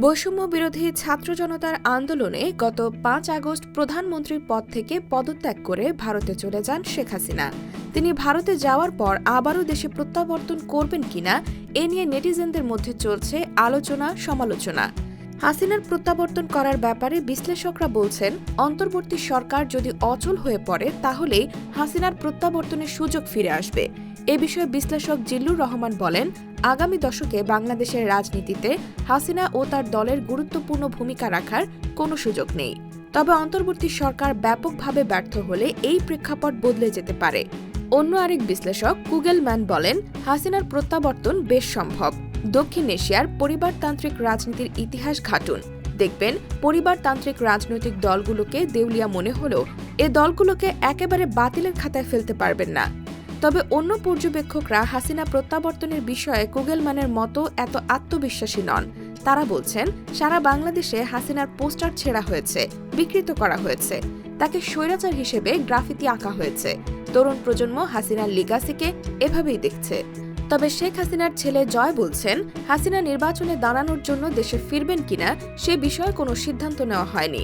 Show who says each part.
Speaker 1: বৈষম্য বিরোধী ছাত্র জনতার আন্দোলনে গত পাঁচ আগস্ট প্রধানমন্ত্রীর পদ থেকে পদত্যাগ করে ভারতে চলে যান শেখ হাসিনা। তিনি ভারতে যাওয়ার পর আবারও দেশে প্রত্যাবর্তন করবেন কিনা, এ নিয়ে নেটিজেনদের মধ্যে চলছে আলোচনা সমালোচনা হাসিনার প্রত্যাবর্তন করার ব্যাপারে বিশ্লেষকরা বলছেন, অন্তর্বর্তী সরকার যদি অচল হয়ে পড়ে, তাহলেই হাসিনার প্রত্যাবর্তনের সুযোগ ফিরে আসবে। এ বিষয়ে বিশ্লেষক জিল্লুর রহমান বলেন, আগামী দশকে বাংলাদেশের রাজনীতিতে হাসিনা ও তার দলের গুরুত্বপূর্ণ ভূমিকা রাখার কোনো সুযোগ নেই। তবে অন্তর্বর্তী সরকার ব্যাপকভাবে ব্যর্থ হলে এই প্রেক্ষাপট বদলে যেতে পারে। অন্য আরেক বিশ্লেষক কুগেলম্যান বলেন, হাসিনার প্রত্যাবর্তন বেশ সম্ভব। দক্ষিণ এশিয়ার পরিবারতান্ত্রিক রাজনীতির ইতিহাস ঘাটুন। দেখবেন, পরিবারতান্ত্রিক রাজনৈতিক দলগুলোকে দেউলিয়া মনে হলেও এ দলগুলোকে একেবারে বাতিলের খাতায় ফেলতে পারবেন না। তবে অন্য পর্যবেক্ষকরা হাসিনা প্রত্যাবর্তনের বিষয়ে কুগেলম্যানের মতো এত আত্মবিশ্বাসী নন। তারা বলছেন, সারা বাংলাদেশে হাসিনার পোস্টার ছেঁড়া হয়েছে, বিকৃত করা হয়েছে। তাকে স্বৈরাচার হিসেবে গ্রাফিতি আঁকা হয়েছে। তরুণ প্রজন্ম হাসিনার লিগাসিকে এভাবেই দেখছে। তবে শেখ হাসিনার ছেলে জয় বলছেন, হাসিনা নির্বাচনে দাঁড়ানোর জন্য দেশে ফিরবেন কিনা সে বিষয়ে কোনো সিদ্ধান্ত নেওয়া হয়নি।